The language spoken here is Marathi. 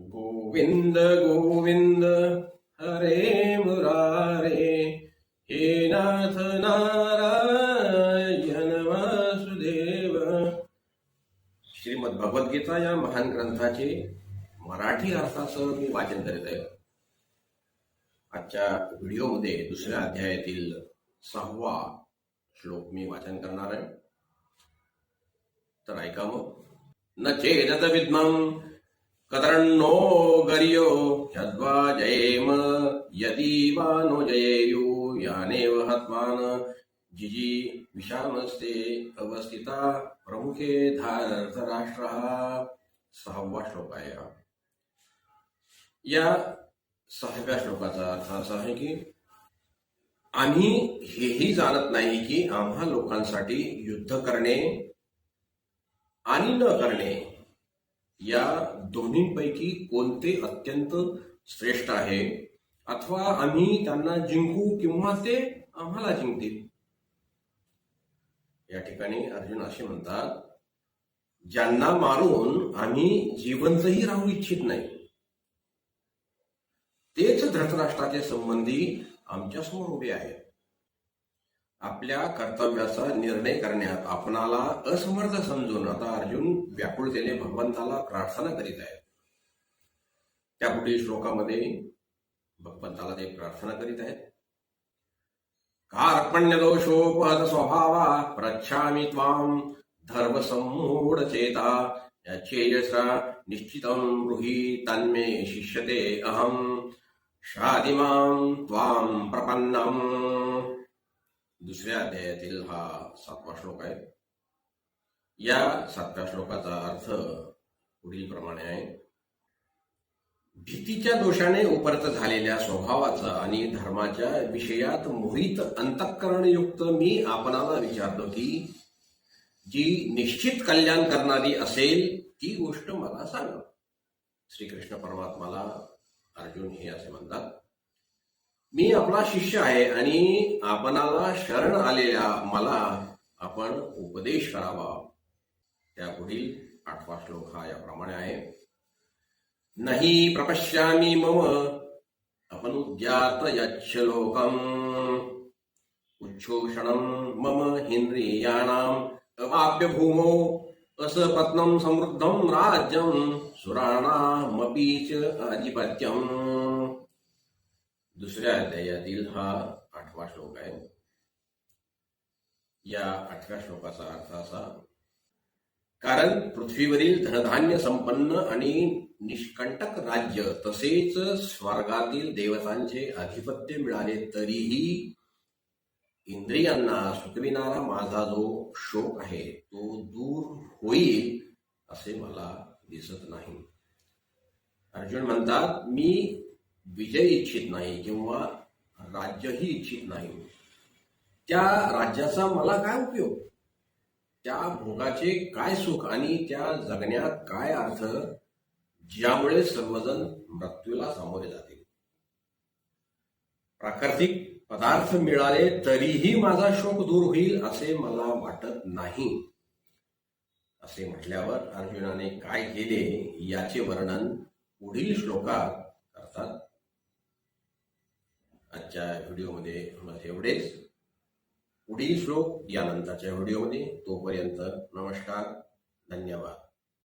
गोविंद गोविंद हरे मुरारे हे नाथ नारायण वासुदेव. श्रीमद भगवद्गीता या महान ग्रंथाचे मराठी अर्थासह मी वाचन करीत आहे. आजच्या व्हिडिओमध्ये दुसऱ्या अध्यायातील सहावा श्लोक मी वाचन करणार आहे. तर ऐका मग. न चेदत विद्मं कतर्णो गर्यो ह्यद्वा जयेम यदि वा नो जयेयु यानेव हत्मान जिजी विशामस्ते अवस्थिता प्रमुखे धारतराष्ट्र सहावा श्लोक आहे या सहाव्या श्लोकाचा अर्थ असा आहे की आम्ही हेही जाणत नाही की आम्हा लोकांसाठी युद्ध करणे आणि न करणे या दोन्हीपैकी कोणते अत्यंत श्रेष्ठ आहे? अथवा आम्ही त्यांना जिंकू किंवा ते आम्हाला जिंकतील? या ठिकाणी अर्जुन असे म्हणतात ज्यांना मारून आम्ही जिवंतही राहू इच्छित नाही. तेच धृतराष्ट्राचे संबंधी आमच्यासमोर उभे आहेत. आपल्या कर्तव्याचा निर्णय करण्यात आपणाला असमर्थ समजून आता अर्जुन व्याकुळतेने भगवंताला प्रार्थना करीत आहे त्या पुढील श्लोकामध्ये भगवंताला ते प्रार्थना करीत आहेत. कार्पण्य दोषोपहत स्वभावा? प्रच्छामि त्वाम धर्म संमूढ चेता यच्छेयसा निश्चितं ब्रूहि तन्मे शिष्यते अहम। शादिमाम त्वाम प्रपन्नम। दुसऱ्या अध्यायातील हा सातवा श्लोक आहे. या सातव्या श्लोकाचा अर्थ पुढील प्रमाणे आहे. भीतीच्या दोषाने उपरत झालेल्या स्वभावाचा आणि धर्माच्या विषयात मोहित अंतःकरणयुक्त मी आपणाला विचारतो की जी निश्चित कल्याण करणारी असेल ती गोष्ट मला सांगा. श्रीकृष्ण परमात्माला अर्जुन हे असे म्हणतात मी आपला शिष्य आहे आणि आपणाला शरण आलेल्या मला आपण उपदेश करावा. त्या पुढील आठवा श्लोक हा याप्रमाणे आहे. नाही प्रपश्यामी मम अपनुज्ञात यच्छलोकम उच्छोषण मम हिंद्रियाणाम अवाप्य भूमो असपत्नं समृद्धं राज्यं सुराणामपि च आधिपत्यम। दुसऱ्या अध्यायातील हा आठवा श्लोक आहे. या आठव्या श्लोकाचा अर्थ असा कारण पृथ्वीवरील धनधान्य संपन्न आणि निष्कंटक राज्य तसेच स्वर्गातील देवतांचे आधिपत्य मिळाले तरीही इंद्रियांना सुखविणारा माझा जो शोक आहे तो दूर होईल असे मला दिसत नाही. अर्जुन म्हणतात मी विजय इच्छित नाही किंवा राज्यही इच्छित नाही. त्या राज्याचा मला काय उपयोग? त्या भोगाचे काय सुख आणि त्या जगण्यात काय अर्थ? ज्यामुळे सर्वजण मृत्यूला सामोरे जातील. प्राकृतिक पदार्थ मिळाले तरीही माझा शोक दूर होईल असे मला वाटत नाही. असे म्हटल्यावर अर्जुनाने काय केले? याचे वर्णन पुढील श्लोकात करतात. आजच्या व्हिडिओमध्ये बस एवढेच पुढील श्लोक यानंतरच्या व्हिडिओमध्ये. तोपर्यंत नमस्कार. धन्यवाद.